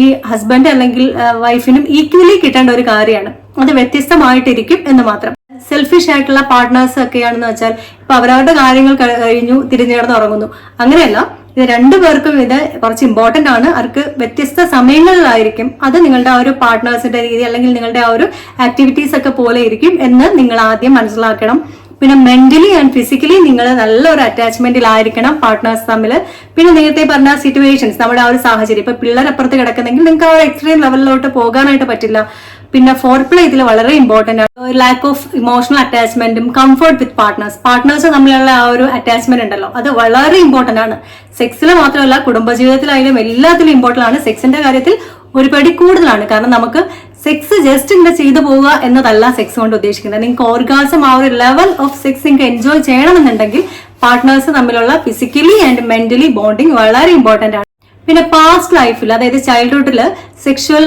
ഈ ഹസ്ബൻഡ് അല്ലെങ്കിൽ വൈഫിനും ഈക്വലി കിട്ടേണ്ട ഒരു കാര്യമാണ്. അത് വ്യത്യസ്തമായിട്ടിരിക്കും എന്ന് മാത്രം. സെൽഫിഷ് ആയിട്ടുള്ള പാർട്ട്നേഴ്സ് ഒക്കെയാണെന്ന് വെച്ചാൽ ഇപ്പൊ അവരവരുടെ കാര്യങ്ങൾ കഴിഞ്ഞു തിരിഞ്ഞു കിടന്ന് ഉറങ്ങുന്നു. അങ്ങനെയല്ല ഇത് രണ്ടു പേർക്കും ഇത് കുറച്ച് ഇമ്പോർട്ടന്റ് ആണ്. അവർക്ക് വ്യത്യസ്ത സമയങ്ങളിലായിരിക്കും അത് നിങ്ങളുടെ ആ ഒരു പാർട്ട്നേഴ്സിന്റെ രീതി അല്ലെങ്കിൽ നിങ്ങളുടെ ആ ഒരു ആക്ടിവിറ്റീസ് ഒക്കെ പോലെ ഇരിക്കും എന്ന് നിങ്ങൾ ആദ്യം മനസ്സിലാക്കണം. പിന്നെ മെന്റലി ആൻഡ് ഫിസിക്കലി നിങ്ങൾ നല്ലൊരു അറ്റാച്ച്മെന്റിലായിരിക്കണം പാർട്ട്നേഴ്സ് തമ്മിൽ പിന്നെ നേരത്തെ പറഞ്ഞ സിറ്റുവേഷൻസ് നമ്മുടെ ആ ഒരു സാഹചര്യം. ഇപ്പൊ പിള്ളേരപ്പുറത്ത് കിടക്കുന്നെങ്കിൽ നിങ്ങൾക്ക് ആ ഒരു എക്സ്ട്രീം ലെവലിലോട്ട് പോകാനായിട്ട് പറ്റില്ല. പിന്നെ ഫോർ പ്ലേ ഇതിൽ വളരെ ഇമ്പോർട്ടന്റ് ആണ്. ലാക്ക് ഓഫ് ഇമോഷണൽ അറ്റാച്ച്മെന്റും കംഫർട്ട് വിത്ത് പാർട്ട്നേഴ്സ് പാർട്ട്നേഴ്സ് തമ്മിലുള്ള ആ ഒരു അറ്റാച്ച്മെന്റ് ഉണ്ടല്ലോ അത് വളരെ ഇമ്പോർട്ടന്റ് ആണ്. സെക്സിൽ മാത്രമല്ല കുടുംബജീവിതത്തിലായാലും എല്ലാത്തിലും ഇമ്പോർട്ടന്റ് ആണ്. സെക്സിന്റെ കാര്യത്തിൽ ഒരു പടി കൂടുതലാണ്. കാരണം നമുക്ക് സെക്സ് ജസ്റ്റ് ഇങ്ങനെ ചെയ്തു പോവുക എന്നതല്ല സെക്സ് കൊണ്ട് ഉദ്ദേശിക്കുന്നത്. നിങ്ങൾക്ക് ഓർഗാസം ആ ഒരു ലെവൽ ഓഫ് സെക്സ് നിങ്ങൾക്ക് എൻജോയ് ചെയ്യണമെന്നുണ്ടെങ്കിൽ പാർട്ട്നേഴ്സ് തമ്മിലുള്ള ഫിസിക്കലി ആൻഡ് മെന്റലി ബോണ്ടിങ് വളരെ ഇമ്പോർട്ടന്റ് ആണ്. പിന്നെ പാസ്റ്റ് ലൈഫിൽ അതായത് ചൈൽഡ്ഹുഡിൽ സെക്ഷുവൽ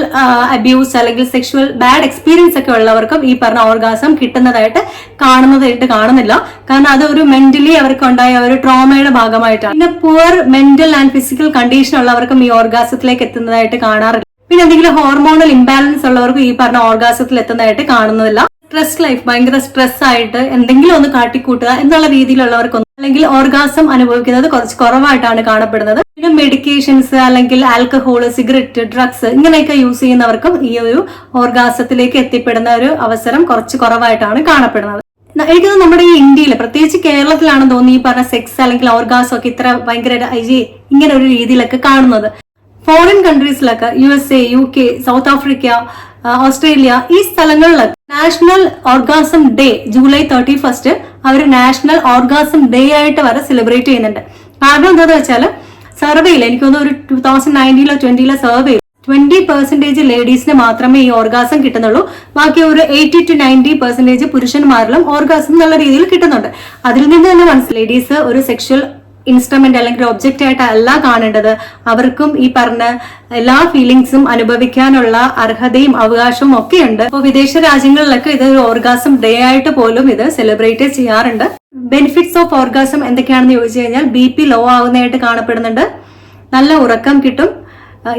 അബ്യൂസ് അല്ലെങ്കിൽ സെക്ഷുവൽ ബാഡ് എക്സ്പീരിയൻസ് ഒക്കെ ഉള്ളവർക്കും ഈ പറഞ്ഞ ഓർഗാസം കിട്ടുന്നതായിട്ട് കാണുന്നതായിട്ട് കാണുന്നില്ല. കാരണം അത് ഒരു മെന്റലി അവർക്ക് ഉണ്ടായ ഒരു ട്രോമയുടെ ഭാഗമായിട്ടാണ്. പിന്നെ poor mental and physical condition ഉള്ളവർക്കും ഈ ഓർഗാസത്തിലേക്ക് എത്തുന്നതായിട്ട് കാണാറില്ല. പിന്നെ എന്തെങ്കിലും ഹോർമോണൽ ഇംബാലൻസ് ഉള്ളവർക്ക് ഈ പറഞ്ഞ ഓർഗാസത്തിൽ എത്തുന്നതായിട്ട് കാണുന്നതല്ല. സ്ട്രെസ് ലൈഫ് ഭയങ്കര സ്ട്രെസ് ആയിട്ട് എന്തെങ്കിലും ഒന്ന് കാട്ടിക്കൂട്ടുക എന്നുള്ള രീതിയിലുള്ളവർക്കൊന്നും അല്ലെങ്കിൽ ഓർഗാസം അനുഭവിക്കുന്നത് കുറച്ച് കുറവായിട്ടാണ് കാണപ്പെടുന്നത്. പിന്നെ മെഡിക്കേഷൻസ് അല്ലെങ്കിൽ ആൽക്കഹോൾ സിഗരറ്റ് ഡ്രഗ്സ് ഇങ്ങനെയൊക്കെ യൂസ് ചെയ്യുന്നവർക്കും ഈ ഒരു ഓർഗാസത്തിലേക്ക് എത്തിപ്പെടുന്ന ഒരു അവസരം കുറച്ച് കുറവായിട്ടാണ് കാണപ്പെടുന്നത്. എനിക്കത് എനിക്ക് നമ്മുടെ ഈ ഇന്ത്യയിൽ പ്രത്യേകിച്ച് കേരളത്തിലാണ് തോന്നുന്നു ഈ പറഞ്ഞ സെക്സ് അല്ലെങ്കിൽ ഓർഗാസം ഒക്കെ ഇത്ര ഭയങ്കര ഇങ്ങനെ ഒരു രീതിയിലൊക്കെ കാണുന്നത്. Foreign കൺട്രീസിലൊക്കെ U S A U K South Africa Australia ഈ സ്ഥലങ്ങളിലൊക്കെ national orgasm day July thirty first അവർ നാഷണൽ ഓർഗാസം ഡേ ആയിട്ട് വരെ സെലിബ്രേറ്റ് ചെയ്യുന്നുണ്ട്. കാരണം എന്താണെന്ന് വെച്ചാൽ സർവേയിൽ എനിക്ക് തോന്നുന്നു ഒരു ടൂ തൗസൻഡ് നയന്റീനിലോ ട്വന്റിയിലോ സർവേ ട്വന്റി പെർസെന്റേജ് ലേഡീസിന് മാത്രമേ ഈ ഓർഗാസം കിട്ടുന്നുള്ളൂ. ബാക്കി ഒരു എയ്റ്റി ടു നയന്റി പെർസെന്റേജ് പുരുഷന്മാരിലും ഓർഗാസം എന്നുള്ള രീതിയിൽ കിട്ടുന്നുണ്ട്. അതിൽ നിന്ന് തന്നെ മനസ്സിലായി ലേഡീസ് ഒരു സെക്ഷൽ ഇൻസ്ട്രുമെന്റ് അല്ലെങ്കിൽ ഒബ്ജക്റ്റ് ആയിട്ട് അല്ല കാണേണ്ടത്. അവർക്കും ഈ പറഞ്ഞ എല്ലാ ഫീലിങ്സും അനുഭവിക്കാനുള്ള അർഹതയും അവകാശവും ഒക്കെ ഉണ്ട് അപ്പോൾ വിദേശ രാജ്യങ്ങളിലൊക്കെ ഇത് ഓർഗാസം ഡേ ആയിട്ട് പോലും ഇത് സെലിബ്രേറ്റ് ചെയ്യാറുണ്ട്. ബെനിഫിറ്റ്സ് ഓഫ് ഓർഗാസം എന്തൊക്കെയാണെന്ന് ചോദിച്ചു കഴിഞ്ഞാൽ ബി പി ലോ ആകുന്നതായിട്ട് കാണപ്പെടുന്നുണ്ട്. നല്ല ഉറക്കം കിട്ടും.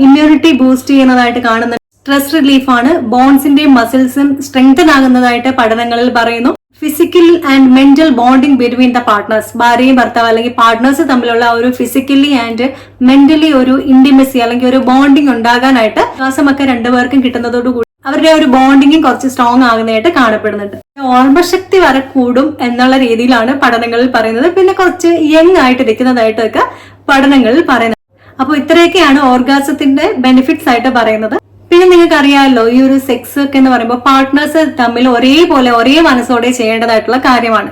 ഇമ്മ്യൂണിറ്റി ബൂസ്റ്റ് ചെയ്യുന്നതായിട്ട് കാണുന്നുണ്ട്. സ്ട്രെസ് റിലീഫാണ് ബോൺസിന്റെയും മസിൽസും സ്ട്രെങ്തൻ ആകുന്നതായിട്ട് പഠനങ്ങളിൽ പറയുന്നു. Physical and mental bonding between the partners ഭാര്യയും ഭർത്താവ് അല്ലെങ്കിൽ പാർട്ട്നേഴ്സ് തമ്മിലുള്ള ഒരു ഫിസിക്കലി ആൻഡ് മെന്റലി ഒരു ഇന്റിമസി അല്ലെങ്കിൽ ഒരു ബോണ്ടിങ് ഉണ്ടാകാനായിട്ട് ശ്വാസമൊക്കെ രണ്ടുപേർക്കും കിട്ടുന്നതോടുകൂടി അവരുടെ ഒരു ബോണ്ടിങ്ങും കുറച്ച് സ്ട്രോങ് ആകുന്നതായിട്ട് കാണപ്പെടുന്നുണ്ട്. ഓർമ്മശക്തി വരെ കൂടും എന്നുള്ള രീതിയിലാണ് പഠനങ്ങളിൽ പറയുന്നത്. പിന്നെ കുറച്ച് യങ് ആയിട്ട് ഇരിക്കുന്നതായിട്ടൊക്കെ പഠനങ്ങളിൽ പറയുന്നത്. അപ്പോൾ ഇത്രയൊക്കെയാണ് ഓർഗാസത്തിന്റെ ബെനിഫിറ്റ്സ് ആയിട്ട് പറയുന്നത്. പിന്നെ നിങ്ങൾക്ക് അറിയാമല്ലോ ഈ ഒരു സെക്സ് ഒക്കെ എന്ന് പറയുമ്പോൾ പാർട്ട്നേഴ്സ് തമ്മിൽ ഒരേപോലെ ഒരേ മനസ്സോടെ ചെയ്യേണ്ടതായിട്ടുള്ള കാര്യമാണ്.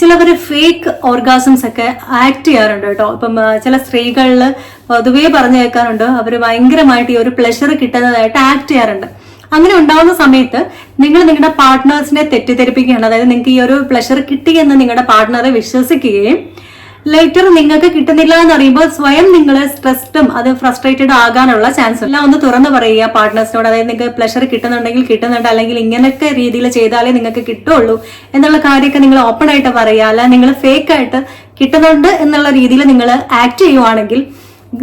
ചിലവർ ഫേക്ക് ഓർഗാസംസ് ഒക്കെ ആക്ട് ചെയ്യാറുണ്ട് കേട്ടോ. ഇപ്പം ചില സ്ത്രീകളിൽ പൊതുവേ പറഞ്ഞു കേൾക്കാറുണ്ട് അവർ ഭയങ്കരമായിട്ട് ഈ ഒരു പ്ലഷർ കിട്ടുന്നതായിട്ട് ആക്ട് ചെയ്യാറുണ്ട്. അങ്ങനെ ഉണ്ടാവുന്ന സമയത്ത് നിങ്ങൾ നിങ്ങളുടെ പാർട്ട്നേഴ്സിനെ തെറ്റിദ്ധരിപ്പിക്കുകയാണ്. അതായത് നിങ്ങൾക്ക് ഈ ഒരു പ്ലഷർ കിട്ടിയെന്ന് നിങ്ങളുടെ പാർട്ട്ണറെ വിശ്വസിക്കുകയും ലേറ്റർ നിങ്ങൾക്ക് കിട്ടുന്നില്ല എന്ന് അറിയുമ്പോൾ സ്വയം നിങ്ങൾ സ്ട്രെസ്ഡും അത് ഫ്രസ്ട്രേറ്റഡ് ആകാനുള്ള ചാൻസ് എല്ലാം ഒന്ന് തുറന്നു പറയുക പാർട്ട്നേഴ്സിനോട് അതായത് നിങ്ങൾക്ക് പ്ലഷർ കിട്ടുന്നുണ്ടെങ്കിൽ കിട്ടുന്നുണ്ട്. അല്ലെങ്കിൽ ഇങ്ങനെയൊക്കെ രീതിയിൽ ചെയ്താലേ നിങ്ങൾക്ക് കിട്ടുള്ളൂ എന്നുള്ള കാര്യമൊക്കെ നിങ്ങൾ ഓപ്പൺ ആയിട്ട് പറയുക. അല്ല നിങ്ങൾ ഫേക്ക് ആയിട്ട് കിട്ടുന്നുണ്ട് എന്നുള്ള രീതിയിൽ നിങ്ങൾ ആക്ട് ചെയ്യുവാണെങ്കിൽ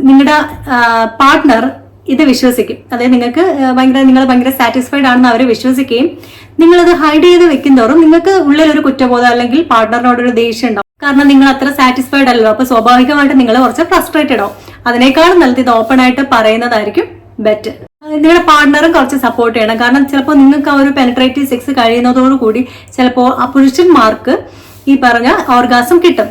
നിങ്ങളുടെ പാർട്ട്ണർ ഇത് വിശ്വസിക്കും. അതായത് നിങ്ങൾക്ക് ഭയങ്കര നിങ്ങൾ ഭയങ്കര സാറ്റിസ്ഫൈഡ് ആണെന്ന് അവർ വിശ്വസിക്കുകയും നിങ്ങളത് ഹൈഡ് ചെയ്ത് വെക്കുന്തോറും നിങ്ങൾക്ക് ഉള്ളിൽ ഒരു കുറ്റബോധം അല്ലെങ്കിൽ പാർട്ട്ണറിനോട് ഒരു ദേഷ്യം ഉണ്ടാവും. കാരണം നിങ്ങൾ അത്ര സാറ്റിസ്ഫൈഡ് അല്ലല്ലോ. അപ്പൊ സ്വാഭാവികമായിട്ട് നിങ്ങൾ കുറച്ച് ഫ്രസ്ട്രേറ്റഡ് ആവും. അതിനേക്കാളും നല്ലത് ഇത് ഓപ്പൺ ആയിട്ട് പറയുന്നതായിരിക്കും ബെറ്റർ നിങ്ങളുടെ പാർട്ട്ണറും കുറച്ച് സപ്പോർട്ട് ചെയ്യണം. കാരണം ചിലപ്പോൾ നിങ്ങൾക്ക് ആ ഒരു പെനട്രേറ്റീവ് സെക്സ് കഴിയുന്നതോടുകൂടി ചിലപ്പോൾ ആ പുരുഷന്മാർക്ക് ഈ പറഞ്ഞ ഓർഗാസം കിട്ടും.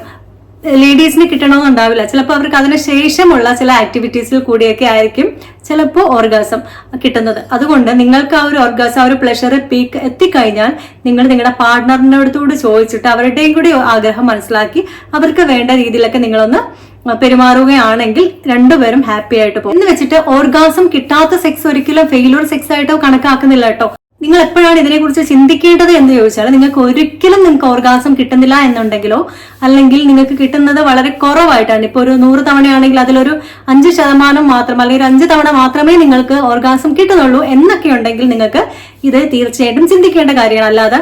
ലേഡീസിന് കിട്ടണമെന്നുണ്ടാവില്ല. ചിലപ്പോൾ അവർക്ക് അതിന് ശേഷമുള്ള ചില ആക്ടിവിറ്റീസിൽ കൂടിയൊക്കെ ആയിരിക്കും ചിലപ്പോൾ ഓർഗാസം കിട്ടുന്നത്. അതുകൊണ്ട് നിങ്ങൾക്ക് ആ ഒരു ഓർഗാസം ആ ഒരു പ്ലഷർ പീക്ക് എത്തിക്കഴിഞ്ഞാൽ നിങ്ങൾ നിങ്ങളുടെ പാർട്ട്ണറിനടുത്തോട് ചോദിച്ചിട്ട് അവരുടെയും കൂടി ആഗ്രഹം മനസ്സിലാക്കി അവർക്ക് വേണ്ട രീതിയിലൊക്കെ നിങ്ങളൊന്ന് പെരുമാറുകയാണെങ്കിൽ രണ്ടുപേരും ഹാപ്പി ആയിട്ട് പോകും. എന്ന് വെച്ചിട്ട് ഓർഗാസം കിട്ടാത്ത സെക്സ് ഒരിക്കലും ഫെയിലൂർ സെക്സ് ആയിട്ടോ കണക്കാക്കുന്നില്ല കേട്ടോ. നിങ്ങൾ എപ്പോഴാണ് ഇതിനെക്കുറിച്ച് ചിന്തിക്കേണ്ടത് എന്ന് ചോദിച്ചാൽ നിങ്ങൾക്ക് ഒരിക്കലും നിങ്ങൾക്ക് ഓർഗാസം കിട്ടുന്നില്ല എന്നുണ്ടെങ്കിലോ അല്ലെങ്കിൽ നിങ്ങൾക്ക് കിട്ടുന്നത് വളരെ കുറവായിട്ടാണ്. ഇപ്പോൾ ഒരു നൂറ് തവണയാണെങ്കിൽ അതിലൊരു അഞ്ച് ശതമാനം മാത്രം അല്ലെങ്കിൽ അഞ്ച് തവണ മാത്രമേ നിങ്ങൾക്ക് ഓർഗാസം കിട്ടുന്നുള്ളൂ എന്നൊക്കെ ഉണ്ടെങ്കിൽ നിങ്ങൾക്ക് ഇത് തീർച്ചയായിട്ടും ചിന്തിക്കേണ്ട കാര്യമാണ്. അല്ലാതെ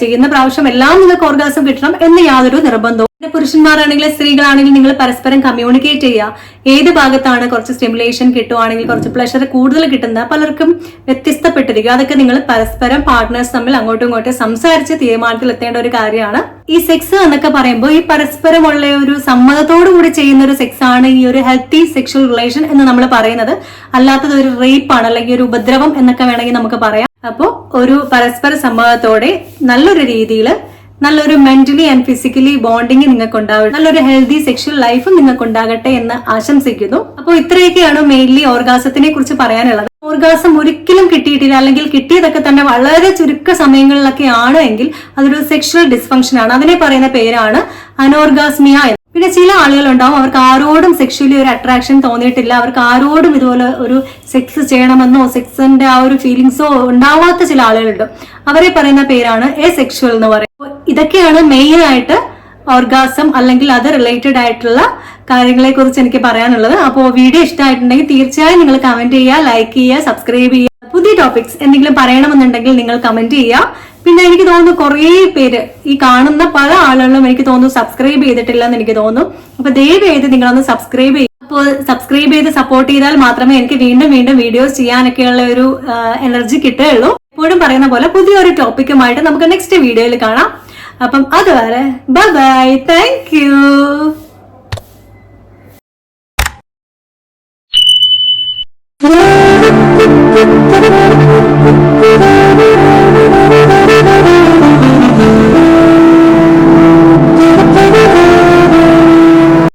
ചെയ്യുന്ന പ്രാവശ്യം എല്ലാം നിങ്ങൾക്ക് ഓർഗാസം കിട്ടണം എന്ന് യാതൊരു നിർബന്ധവും പിന്നെ പുരുഷന്മാരാണെങ്കിലും സ്ത്രീകളാണെങ്കിലും നിങ്ങൾ പരസ്പരം കമ്മ്യൂണിക്കേറ്റ് ചെയ്യുക. ഏത് ഭാഗത്താണ് കുറച്ച് സ്റ്റിമുലേഷൻ കിട്ടുവാണെങ്കിൽ കുറച്ച് പ്ലഷർ കൂടുതൽ കിട്ടുന്ന പലർക്കും വ്യത്യസ്തപ്പെട്ടിരിക്കും. അതൊക്കെ നിങ്ങൾ പരസ്പരം പാർട്ട്നേഴ്സ് തമ്മിൽ അങ്ങോട്ടും ഇങ്ങോട്ടും സംസാരിച്ച് തീരുമാനത്തിൽ എത്തേണ്ട ഒരു കാര്യമാണ്. ഈ സെക്സ് എന്നൊക്കെ പറയുമ്പോൾ ഈ പരസ്പരമുള്ള ഒരു സമ്മതത്തോടു കൂടി ചെയ്യുന്ന ഒരു സെക്സ് ആണ് ഈ ഒരു ഹെൽത്തി സെക്ഷൽ റിലേഷൻ എന്ന് നമ്മൾ പറയുന്നത്. അല്ലാത്തത് ഒരു റേപ്പ് ആണ് അല്ലെങ്കിൽ ഒരു ഉപദ്രവം എന്നൊക്കെ വേണമെങ്കിൽ നമുക്ക് പറയാം. അപ്പോൾ ഒരു പരസ്പര സമ്മതത്തോടെ നല്ലൊരു രീതിയിൽ നല്ലൊരു മെന്റലി ആൻഡ് ഫിസിക്കലി ബോണ്ടിങ് നിങ്ങൾക്ക് ഉണ്ടാവും നല്ലൊരു ഹെൽത്തി സെക്ഷൽ ലൈഫും നിങ്ങൾക്ക് ഉണ്ടാകട്ടെ എന്ന് ആശംസിക്കുന്നു. അപ്പോൾ ഇത്രയൊക്കെയാണ് മെയിൻലി ഓർഗാസത്തിനെ കുറിച്ച് പറയാനുള്ളത്. ഓർഗാസം ഒരിക്കലും കിട്ടിയിട്ടില്ല അല്ലെങ്കിൽ കിട്ടിയതൊക്കെ തന്നെ വളരെ ചുരുക്ക സമയങ്ങളിലൊക്കെ ആണ് എങ്കിൽ അതൊരു സെക്ഷൽ ഡിസ്ഫങ്ഷൻ ആണ്. അതിനെ പറയുന്ന പേരാണ് അനോർഗാസ്മിയ പിന്നെ ചില ആളുകളുണ്ടാവും അവർക്ക് ആരോടും സെക്ഷലി ഒരു അട്രാക്ഷൻ തോന്നിയിട്ടില്ല. അവർക്ക് ആരോടും ഇതുപോലെ ഒരു സെക്സ് ചെയ്യണമെന്നോ സെക്സിന്റെ ആ ഒരു ഫീലിങ്സോ ഉണ്ടാവാത്ത ചില ആളുകളുണ്ട്. അവരെ പറയുന്ന പേരാണ് എ സെക്ഷൽ എന്ന് പറയുന്നത് ഇതൊക്കെയാണ് മെയിൻ ആയിട്ട് ഓർഗാസം അല്ലെങ്കിൽ അത് റിലേറ്റഡ് ആയിട്ടുള്ള കാര്യങ്ങളെ കുറിച്ച് എനിക്ക് പറയാനുള്ളത്. അപ്പോൾ വീഡിയോ ഇഷ്ടമായിട്ടുണ്ടെങ്കിൽ തീർച്ചയായും നിങ്ങൾ കമന്റ് ചെയ്യുക ലൈക്ക് ചെയ്യുക സബ്സ്ക്രൈബ് ചെയ്യുക. പുതിയ ടോപ്പിക്സ് എന്തെങ്കിലും പറയണമെന്നുണ്ടെങ്കിൽ നിങ്ങൾ കമന്റ് ചെയ്യുക. പിന്നെ എനിക്ക് തോന്നുന്നു കുറേ പേര് ഈ കാണുന്ന പല ആളുകളും എനിക്ക് തോന്നുന്നു സബ്സ്ക്രൈബ് ചെയ്തിട്ടില്ല എന്ന് എനിക്ക് തോന്നുന്നു. അപ്പൊ ദയവേത് നിങ്ങളൊന്ന് സബ്സ്ക്രൈബ് ചെയ്യും. അപ്പോൾ സബ്സ്ക്രൈബ് ചെയ്ത് സപ്പോർട്ട് ചെയ്താൽ മാത്രമേ എനിക്ക് വീണ്ടും വീണ്ടും വീഡിയോസ് ചെയ്യാനൊക്കെയുള്ള ഒരു എനർജി കിട്ടുകയുള്ളൂ. എപ്പോഴും പറയുന്ന പോലെ പുതിയൊരു ടോപ്പിക്കുമായിട്ട് നമുക്ക് നെക്സ്റ്റ് വീഡിയോയിൽ കാണാം. അപ്പം അതുവരെ ബൈ ബൈ താങ്ക് യു